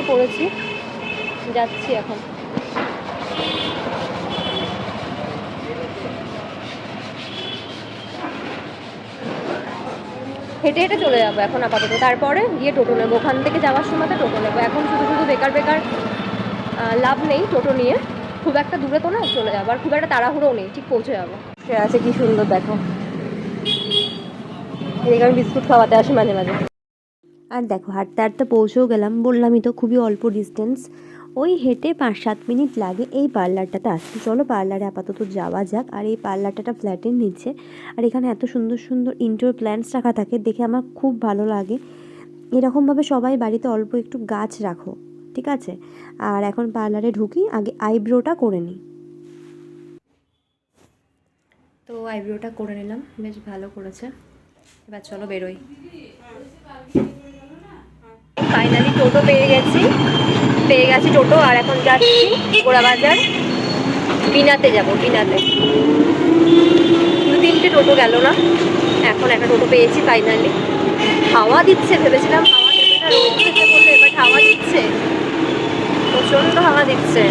বেরিয়ে পড়েছি। যাচ্ছি এখন। হেঁটে হেঁটে চলে যাব এখন আপাতত। তারপরে গিয়ে টোটো নেব। ওখান থেকে যাওয়ার সময় টোটো নেব। এখন শুধু শুধু বেকার বেকার লাভ নেই টোটো নিয়ে। খুব একটা দূরে তো না, চলে যাব। আর খুব একটা তাড়াহুড়োও নেই, ঠিক পৌঁছে যাব। সে আছে, কি সুন্দর, দেখো। এদিকে আমি বিস্কুট খাওয়াতে আসি মাঝে মাঝে। আর দেখো, হাঁটতে হাঁটতে পৌঁছেও গেলাম। বললামই তো, খুবই অল্প ডিস্টেন্স ওই হেঁটে পাঁচ সাত মিনিট লাগে এই পার্লারটাতে আসতে। চলো পার্লারে আপাতত যাওয়া যাক। আর এই পার্লারটা ফ্ল্যাটের নিচে। আর এখানে এত সুন্দর সুন্দর ইনডোর প্ল্যান্টস রাখা থাকে, দেখে আমার খুব ভালো লাগে। এরকমভাবে সবাই বাড়িতে অল্প একটু গাছ রাখো, ঠিক আছে? আর এখন পার্লারে ঢুকি, আগে আইব্রোটা করে নিই। তো আইব্রোটা করে নিলাম। বেশ ভালো করেছে। এবার চলো বেরোই। ফাইনালি টোটো পেয়ে গেছি। পেয়ে গেছি টোটো, আর এখন যাচ্ছি বাজার। বিনাতে যাব, বিনাতে। দু তিনটে টোটো গেল না। এখন একটা টোটো পেয়েছি ফাইনালি হাওয়া দিচ্ছে, ভেবেছিলাম হাওয়া হাওয়া দিচ্ছে। প্রচণ্ড হাওয়া দিচ্ছে।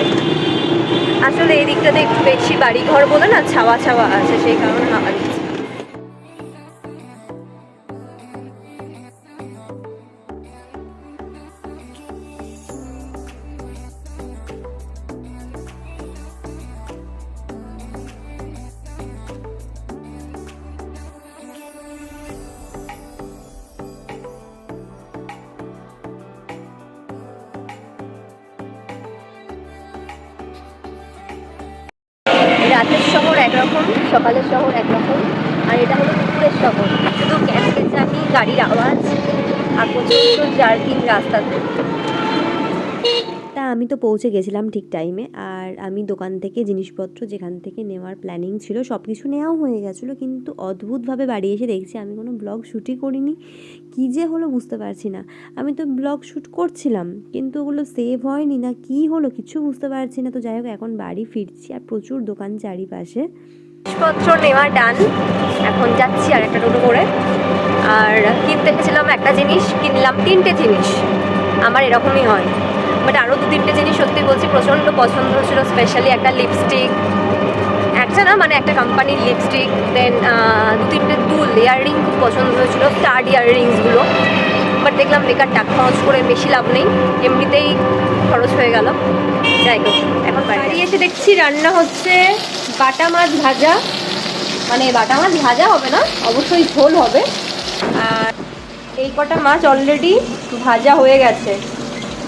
আসলে এই দিকটাতে একটু বেশি বাড়ি ঘর বলে না, ছাওয়া ছাওয়া আছে, সেই কারণে হাওয়া দিচ্ছে। একরকম, সকালের শহর একরকম, আর এটা হলো দুপুরের শহর। শুধু ক্যাম্পের চাকরি, গাড়ির আওয়াজ, আর প্রচণ্ড জার্কিং রাস্তাতে আমি তো পৌঁছে গেছিলাম ঠিক টাইমে আর আমি দোকান থেকে জিনিসপত্র যেখান থেকে নেওয়ার প্ল্যানিং ছিল সব কিছু নেওয়াও হয়ে গেছিল। কিন্তু অদ্ভুতভাবে বাড়ি এসে দেখছি আমি কোনো ব্লগ শ্যুটই করিনি। কী যে হলো বুঝতে পারছি না। আমি তো ব্লগ শ্যুট করছিলাম, কিন্তু ওগুলো সেভ হয়নি না, কী হলো কিছু বুঝতে পারছি না। তো যাই হোক, এখন বাড়ি ফিরছি আর প্রচুর দোকান চারিপাশে। জিনিসপত্র নেওয়া ডান এখন যাচ্ছি আর একটা টোটো করে। আর কিনতে গেছিলাম একটা জিনিস, কিনলাম তিনটে জিনিস। আমার এরকমই হয়। বাট আরও দু তিনটে জিনিস সত্যি বলছি প্রচণ্ড পছন্দ হচ্ছিল স্পেশালি একটা লিপস্টিক একটা না মানে একটা কোম্পানির লিপস্টিক দেন দু তিনটে দুল ইয়াররিং খুব পছন্দ হয়েছিল স্টার্ড ইয়াররিংসগুলো বাট দেখলাম বেকার টাকা খরচ করে বেশি লাভ নেই এমনিতেই খরচ হয়ে গেল। যাই হোক এখন বাড়ি এসে দেখছি রান্না হচ্ছে বাটা মাছ ভাজা। মানে বাটা মাছ ভাজা হবে না অবশ্যই ঝোল হবে। আর এই কটা মাছ অলরেডি ভাজা হয়ে গেছে।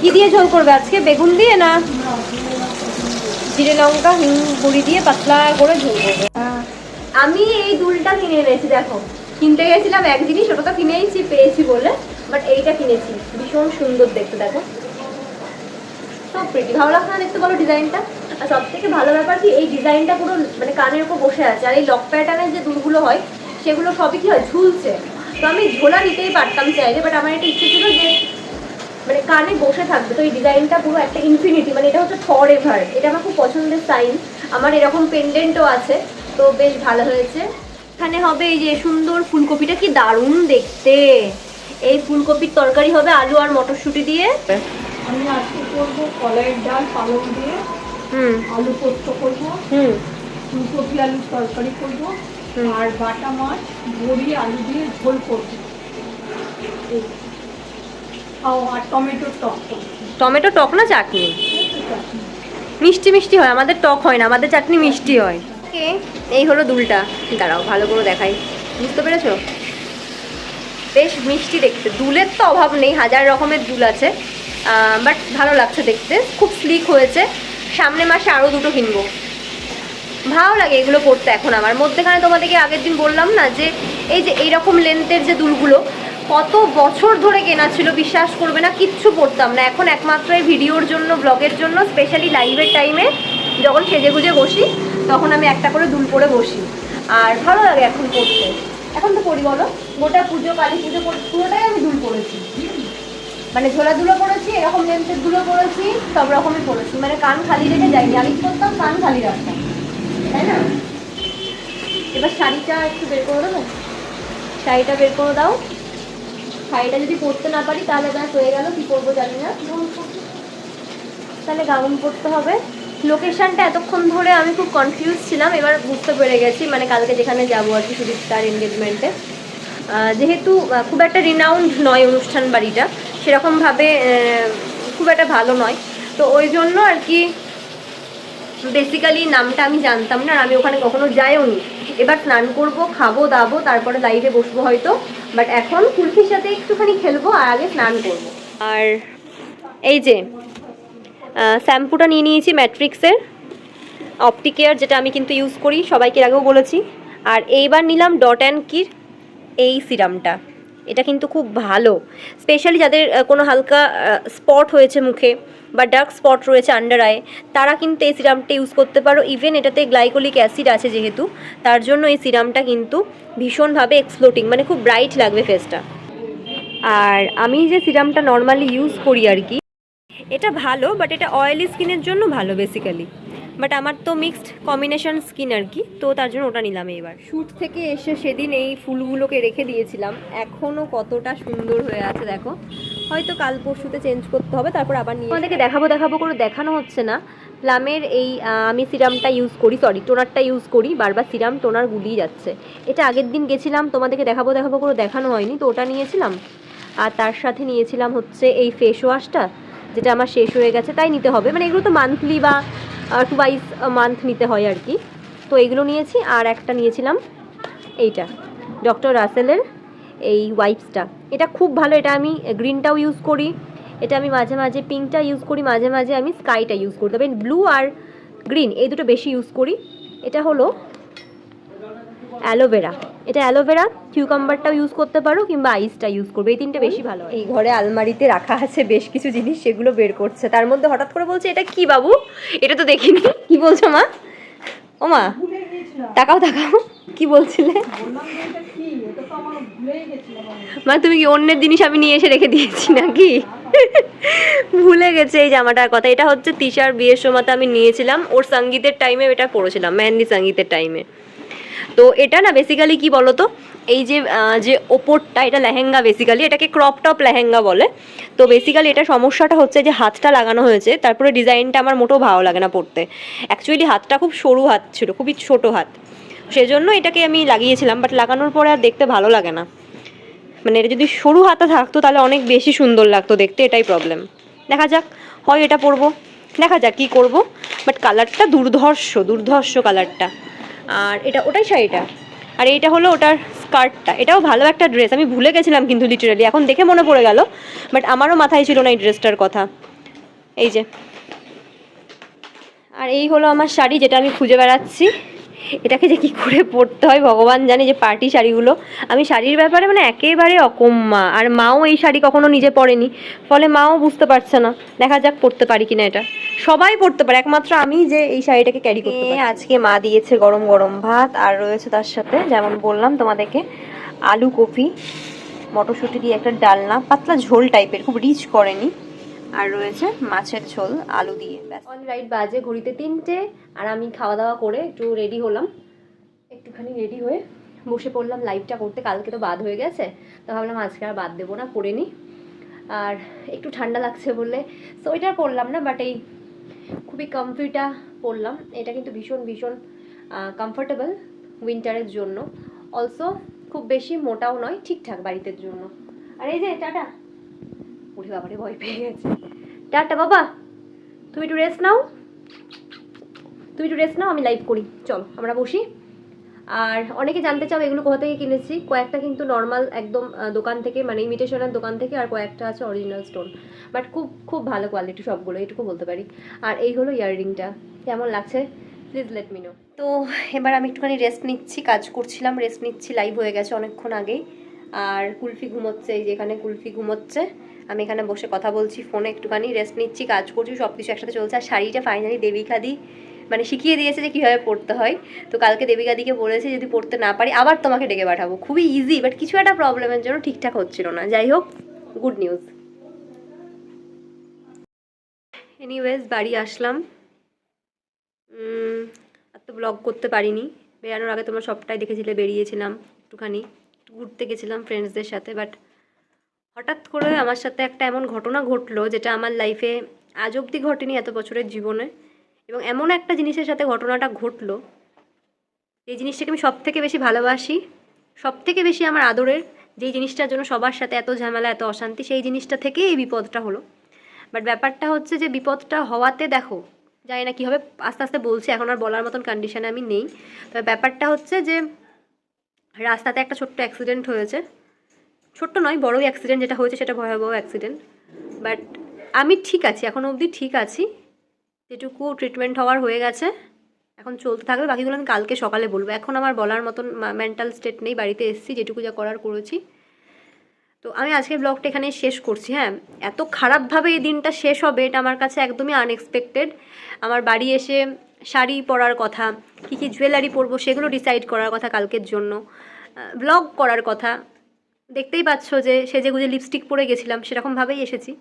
কি দিয়ে ঝোল করবে আজকে? বেগুন দিয়ে না? জিরে লঙ্কা, হিং, গুঁড়ি দিয়ে পাতলা করে ঝোল করবে। আমি এই দুলটা কিনে এনেছি, দেখো। কিনতে গেছিলাম এক জিনিস, ওটা তো কিনেইছি, পেয়েছি বলে বাট এইটা কিনেছি। ভীষণ সুন্দর দেখতে, দেখো। সব প্রিটি ভালো লাগছে না দেখতে, বলো ডিজাইনটা? আর সব থেকে ভালো ব্যাপার কি, এই ডিজাইনটা পুরো মানে কানের উপর বসে আছে। আর এই লক প্যাটার্নের যে দুলগুলো হয়, সেগুলো সবই কি হয়, ঝুলছে। তো আমি ঝোলা নিতেই পারতাম চাইলে বাট আমার একটা ইচ্ছে ছিল যে মানে কানে বসে থাকবে তো এই ডিজাইনটা পুরো একটা ইনফিনিটি মানে এটা হচ্ছে ফর এভার এটা আমার খুব পছন্দের সাইন আমার এরকম পেন্ডেন্টও আছে তো বেশ ভালো হয়েছে। এখানে হবে এই যে সুন্দর ফুলকপিটা কি দারুণ দেখতে। এই ফুলকপির তরকারি হবে আলু আর মটরশুঁটি দিয়ে। আমি আজকে করব কলাইয়ের ডাল পালং দিয়ে। হুম। আলু পোস্ত করব। হুম। ফুলকপি আলুর তরকারি করব। আর বাটা মাছ বড়ি আলু দিয়ে ঝোল করব। টমেটো টক। না চাটনি? মিষ্টি মিষ্টি হয়, আমাদের টক হয় না, আমাদের চাটনি মিষ্টি হয়। এই হলো দুলটা। দাঁড়াও, ভালো করে দেখাই। বুঝতে পেরেছ? বেশ মিষ্টি দেখতে। দুলের তো অভাব নেই, হাজার রকমের দুল আছে। বাট ভালো লাগছে দেখতে। খুব স্লিক হয়েছে। সামনে মাসে আরও দুটো কিনবো। ভালো লাগে এগুলো পড়তে এখন আমার। মধ্যেখানে তোমাদেরকে আগের দিন বললাম না যে, এই যে এইরকম লেন্থের যে দুলগুলো কত বছর ধরে কেনা ছিল, বিশ্বাস করবে না, কিচ্ছু পড়তাম না। এখন একমাত্র এই ভিডিওর জন্য, ব্লগের জন্য স্পেশালি লাইভের টাইমে যখন সেজে গুজে বসি, তখন আমি একটা করে দুল পরে বসি। আর ভালো লাগে এখন পড়তে এখন তো পড়ি বলো? গোটা পুজো, কালী পুজো, পর- পুরোটাই আমি দুল পড়েছি মানে ঝোলা দুলো পড়েছি এরকম লেন্থের দুলো পড়েছি সব রকমই পড়েছি মানে কান খালি রেখে যাইনি, আমি করতাম? কান খালি রাখতাম। তাই না? এবার শাড়িটা একটু বের করে দেবো? শাড়িটা বের করে দাও। শাড়িটা যদি পরতে না পারি, তাহলে ব্যাস হয়ে গেল, কি করব জানি না। তাহলে গাউন পরতে হবে। লোকেশনটা এতক্ষণ ধরে আমি খুব কনফিউজ ছিলাম, এবার বুঝতে পেরে গেছি। মানে কালকে যেখানে যাব আর কি সুদীপ্তার এনগেজমেন্টে যেহেতু খুব একটা রিনাউন্ড নয় অনুষ্ঠান বাড়িটা, সেরকমভাবে খুব একটা ভালো নয়। তো ওই জন্য আর কি বেসিক্যালি নামটা আমি জানতাম না আর আমি ওখানে কখনো যাইও নি। এবার স্নান করব, খাব, দাবো, তারপরে লাইভে বসবো হয়তো। বাট এখন কুলফির সাথে একটুখানি খেলব আর আগে স্নান করব। আর এই যে শ্যাম্পুটা নিয়ে নিয়েছি ম্যাট্রিক্সের। অপটিকেয়ার যেটা আমি কিন্তু ইউজ করি, সবাইকে আগেও বলেছি। আর এইবার নিলাম ডট অ্যান্ড কির এই সিরামটা। এটা কিন্তু খুব ভালো। স্পেশালি যাদের কোনো হালকা স্পট হয়েছে মুখে বা ডার্ক স্পট রয়েছে আন্ডার আয়ে তারা কিন্তু এই সিরামটা ইউজ করতে পারো। ইভেন এটাতে গ্লাইকোলিক অ্যাসিড আছে যেহেতু, তার জন্য এই সিরামটা কিন্তু ভীষণভাবে এক্সপ্লোটিং মানে খুব ব্রাইট লাগবে ফেসটা আর আমি যে সিরামটা নর্মালি ইউজ করি আর কি, এটা ভালো বাট এটা অয়েলি স্কিনের জন্য ভালো বেসিক্যালি বাট আমার তো মিক্সড কম্বিনেশন স্কিন আর কি তো তার জন্য ওটা নিলাম এবার শ্যুট থেকে এসে সেদিন এই ফুলগুলোকে রেখে দিয়েছিলাম। এখনও কতটা সুন্দর হয়ে আছে দেখো। হয়তো কাল পরশুতে চেঞ্জ করতে হবে তারপর আবার নিয়ে আমাদেরকে দেখাবো দেখাবো করে দেখানো হচ্ছে না। প্লামের এই আমি সিরামটা ইউজ করি সরি টোনারটা ইউজ করি বারবার সিরাম টোনার গুলিয়ে যাচ্ছে। এটা আগের দিন গেছিলাম তোমাদেরকে দেখাবো দেখাবো করে দেখানো হয়নি তো ওটা নিয়েছিলাম। আর তার সাথে নিয়েছিলাম হচ্ছে এই ফেস ওয়াশটা যেটা আমার শেষ হয়ে গেছে তাই নিতে হবে। মানে এগুলো তো মান্থলি বা টুয়াইস মান্থ নিতে হয় আর কি। তো এইগুলো নিয়েছি আর একটা নিয়েছিলাম এইটা ডক্টর রাসেলের এই ওয়াইপসটা এটা খুব ভালো, এটা আমি গ্রিনটাও ইউজ করি, এটা আমি মাঝে মাঝে পিঙ্কটা ইউজ করি, মাঝে মাঝে আমি স্কাইটা ইউজ করি। তবে ব্লু আর গ্রিন এই দুটো বেশি ইউজ করি। এটা হলো অ্যালোভেরা। এটা অ্যালোভেরা, কিউকাম্বারটাও ইউজ করতে পারো কিংবা আইসটা ইউজ করবে, এই তিনটে বেশি ভালো এই ঘরে আলমারিতে রাখা আছে বেশ কিছু জিনিস, সেগুলো বের করছে। তার মধ্যে হঠাৎ করে বলছে, এটা কি বাবু? এটা তো দেখিনি। কি বলছো মা? ও মা, তাকাও তাকাও। কি বলছিলে? বললাম যে এটা কি এটা তো আমার ভুলেই গেছিলাম আমি। মা, তুমি কি অন্যের জিনিস আমি নিয়ে এসে রেখে দিয়েছি নাকি? ভুলে গেছে এই জামাটার কথা। এটা হচ্ছে তিশার বিয়ের সময়তে আমি নিয়েছিলাম। ওর সঙ্গীতের টাইমে এটা পড়েছিলাম মেহেন্দি সঙ্গীতের টাইমে তো এটা না বেসিক্যালি কি বলতো? এই যে যে ওপরটা, এটা লেহেঙ্গা বেসিক্যালি এটাকে ক্রপ টপ লেহেঙ্গা বলে। তো বেসিক্যালি এটা সমস্যাটা হচ্ছে যে হাতটা লাগানো হয়েছে, তারপরে ডিজাইনটা আমার মোটেও ভালো লাগে না পড়তে অ্যাকচুয়ালি হাতটা খুব সরু হাত ছিল, খুবই ছোট হাত। সেজন্য এটাকে আমি লাগিয়েছিলাম বাট লাগানোর পরে আর দেখতে ভালো লাগে না। মানে এটা যদি সরু হাতা থাকতো, তাহলে অনেক বেশি সুন্দর লাগতো দেখতে, এটাই প্রবলেম দেখা যাক, হয় এটা পরবো। দেখা যাক কি করব। বাট কালারটা দুর্ধর্ষ দুর্ধর্ষ কালারটা আর এটা, ওটাই শাড়িটা আর এইটা হলো ওটার স্কার্টটা। এটাও ভালো একটা ড্রেস আমি ভুলে গেছিলাম কিন্তু লিটারালি এখন দেখে মনে পড়ে গেল। বাট আমারও মাথায় ছিল না এই ড্রেসটার কথা। এই যে। আর এই হলো আমার শাড়ি যেটা আমি খুঁজে বেড়াচ্ছি। এটাকে যে কি করে পরতে হয়, ভগবান জানে যে পার্টি শাড়িগুলো। আমি শাড়ির ব্যাপারে মানে একেবারে অকম্মা। আর মাও এই শাড়ি কখনো নিজে পরেনি। ফলে মাও বুঝতে পারছে না। দেখা যাক পরতে পারি কিনা এটা। সবাই পরতে পারে। একমাত্র আমি যে এই শাড়িটাকে ক্যারি করতে আজকে মা দিয়েছে গরম গরম ভাত। আর রয়েছে তার সাথে, যেমন বললাম তোমাদেরকে, আলু কপি, মটরশুঁটি দিয়ে একটা ডালনা। পাতলা ঝোল টাইপের খুব রিচ করেনি। আর রয়েছে মাছের ঝোল, আলু দিয়ে অন রাইট বাজে ঘড়িতে তিনটে, আর আমি খাওয়া দাওয়া করে একটু রেডি হলাম। একটুখানি রেডি হয়ে বসে পড়লাম লাইভটা করতে, কালকে তো বাদ হয়ে গেছে, তো ভাবলাম আজকে আর বাদ দেবো না, করে নিই। আর একটু ঠান্ডা লাগছে বললে সোয়েটার পরলাম না বাট এই খুবই কমফিটা পরলাম। এটা কিন্তু ভীষণ ভীষণ কমফোর্টেবল উইন্টারের জন্য। অলসো খুব বেশি মোটাও নয়, ঠিকঠাক বাড়িতে জন্য। আর এই যে, টাটা! উঠে বাবারে, ভয় পেয়ে গেছে। টাটা বাবা, তুমি একটু রেস্ট নাও। তুমি একটু রেস্ট নাও, আমি লাইভ করি। চলো, আমরা বসি। আর অনেকে জানতে চাও এগুলো কোথা থেকে কিনেছি, কয়েকটা কিন্তু নর্মাল একদম দোকান থেকে মানে ইমিটেশনের দোকান থেকে, আর কয়েকটা আছে অরিজিনাল স্টোন বাট খুব খুব ভালো কোয়ালিটি সবগুলো, এটুকু বলতে পারি। আর এই হলো ইয়াররিংটা কেমন লাগছে? প্লিজ লেট মি নো তো এবার আমি একটুখানি রেস্ট নিচ্ছি, কাজ করছিলাম রেস্ট নিচ্ছি লাইভ হয়ে গেছে অনেকক্ষণ আগেই। আর কুলফি ঘুমোচ্ছে, এই যেখানে কুলফি ঘুমোচ্ছে। আমি এখানে বসে কথা বলছি ফোনে একটুখানি রেস্ট নিচ্ছি, কাজ করছি সব কিছু একসাথে চলছে। আর শাড়িটা ফাইনালি দেবিকাদি মানে শিখিয়ে দিয়েছে যে কীভাবে পড়তে হয়। তো কালকে দেবিকাদিকে বলেছে, যদি পড়তে না পারি, আবার তোমাকে ডেকে পাঠাবো। খুবই ইজি বাট কিছু একটা প্রবলেমের জন্য ঠিকঠাক হচ্ছিল না। যাই হোক গুড নিউজ এনিওয়েজ বাড়ি আসলাম। আর তো ব্লগ করতে পারিনি। বেরানোর আগে তোমরা সবটাই দেখেছিলে, বেরিয়েছিলাম একটুখানি, একটু ঘুরতে গেছিলাম ফ্রেন্ডসদের সাথে বাট হঠাৎ করে আমার সাথে একটা এমন ঘটনা ঘটলো যেটা আমার লাইফে আজ অবধি ঘটেনি এত বছরের জীবনে। এবং এমন একটা জিনিসের সাথে ঘটনাটা ঘটলো। এই জিনিসটাকে আমি সব থেকে বেশি ভালোবাসি সব থেকে বেশি আমার আদরের, যেই জিনিসটার জন্য সবার সাথে এত ঝামেলা, এত অশান্তি, সেই জিনিসটা থেকেই এই বিপদটা হলো। বাট ব্যাপারটা হচ্ছে যে বিপদটা হওয়াতে দেখো, জানি না কী হবে আস্তে আস্তে বলছি, এখন আর বলার মতন কন্ডিশনে আমি নেই। তবে ব্যাপারটা হচ্ছে যে রাস্তাতে একটা ছোট্ট অ্যাক্সিডেন্ট হয়েছে। ছোট্ট নয়, বড়ই অ্যাক্সিডেন্ট যেটা হয়েছে সেটা ভয়াবহ অ্যাক্সিডেন্ট বাট আমি ঠিক আছি এখনও অবধি ঠিক আছি। যেটুকু ট্রিটমেন্ট হওয়ার হয়ে গেছে, এখন চলতে থাকবে। বাকিগুলো আমি কালকে সকালে বলব। এখন আমার বলার মতন মেন্টাল স্টেট নেই, বাড়িতে এসেছি, যেটুকু যা করার করেছি। তো আমি আজকের ব্লগটা এখানে শেষ করছি হ্যাঁ। এত খারাপভাবে এই দিনটা শেষ হবে, এটা আমার কাছে একদমই আনএক্সপেক্টেড আমার বাড়ি এসে শাড়ি পরার কথা, কী কী জুয়েলারি পরবো, সেগুলো ডিসাইড করার কথা কালকের জন্য। ব্লগ করার কথা। দেখতেই পাচ্ছ যে সেজে গুজে লিপস্টিক পরে গেছিলাম, সেরকমভাবেই এসেছি।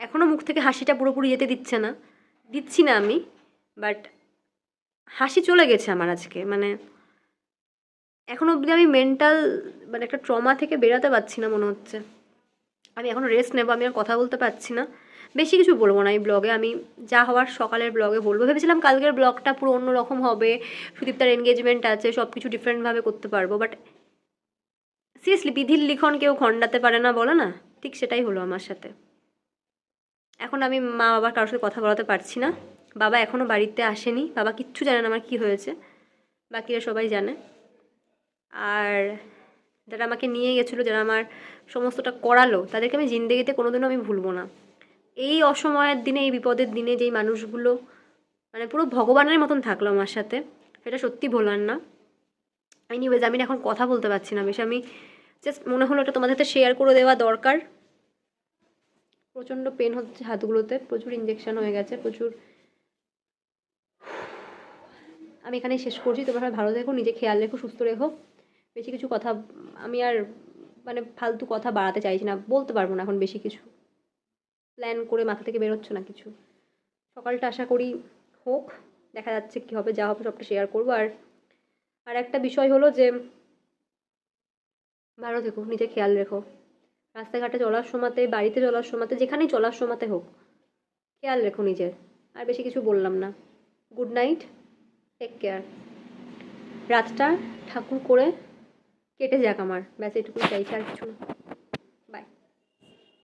এখনও মুখ থেকে হাসিটা পুরোপুরি যেতে দিচ্ছে না। দিচ্ছি না আমি বাট হাসি চলে গেছে আমার আজকে মানে এখনও অবধি আমি মেন্টাল মানে একটা ট্রমা থেকে বেরোতে পারছি না মনে হচ্ছে। আমি এখন রেস্ট নেব, আমি আর কথা বলতে পারছি না। বেশি কিছু বলব না এই ব্লগে আমি যা হওয়ার সকালের ব্লগে বলব। ভেবেছিলাম কালকের ব্লগটা পুরো অন্য রকম হবে, সুদীপ্তার এনগেজমেন্ট আছে সব কিছু ডিফারেন্টভাবে করতে পারব বাট সিরিয়াসলি বিধির লিখন কেউ খণ্ডাতে পারে না, বলে না? ঠিক সেটাই হলো আমার সাথে। এখন আমি মা বাবার কারোর সাথে কথা বলাতে পারছি না। বাবা এখনও বাড়িতে আসেনি। বাবা কিচ্ছু জানে না আমার কী হয়েছে। বাকিরা সবাই জানে। আর যারা আমাকে নিয়ে গেছিল, যারা আমার সমস্তটা করালো, তাদেরকে আমি জিন্দেগিতে কোনোদিনও আমি ভুলবো না। এই অসময়ের দিনে, এই বিপদের দিনে যেই মানুষগুলো মানে পুরো ভগবানের মতন থাকল আমার সাথে, সেটা সত্যি ভোলার না। এনিওয়েজ আমি এখন কথা বলতে পারছি না বেশ। আমি জাস্ট মনে হলো এটা তোমাদের সাথে শেয়ার করে দেওয়া দরকার। প্রচণ্ড পেন হচ্ছে হাতগুলোতে, প্রচুর ইঞ্জেকশন হয়ে গেছে, প্রচুর। আমি এখানেই শেষ করছি, তোমরা ভালো দেখো নিজে খেয়াল রেখো, সুস্থ রেখো। বেশি কিছু কথা, আমি আর মানে ফালতু কথা বাড়াতে চাইছি না, বলতে পারব না এখন বেশি কিছু। প্ল্যান করে মাথা থেকে বেরোচ্ছে না কিছু। সকালটা আশা করি হোক, দেখা যাচ্ছে কী হবে, যা হবে সবটা শেয়ার করব। আর আর একটা বিষয় হলো যে ভালো থেকো, নিজের খেয়াল রেখো। রাস্তাঘাটে চলার সময়তে, বাড়িতে চলার সময়তে, যেখানেই চলার সময়তে হোক, খেয়াল রেখো নিজের। আর বেশি কিছু বললাম না। গুড নাইট টেক কেয়ার রাতটা ঠাকুর করে কেটে যাক আমার। ব্যাস, এটুকুই চাইছি, আর কিছু না।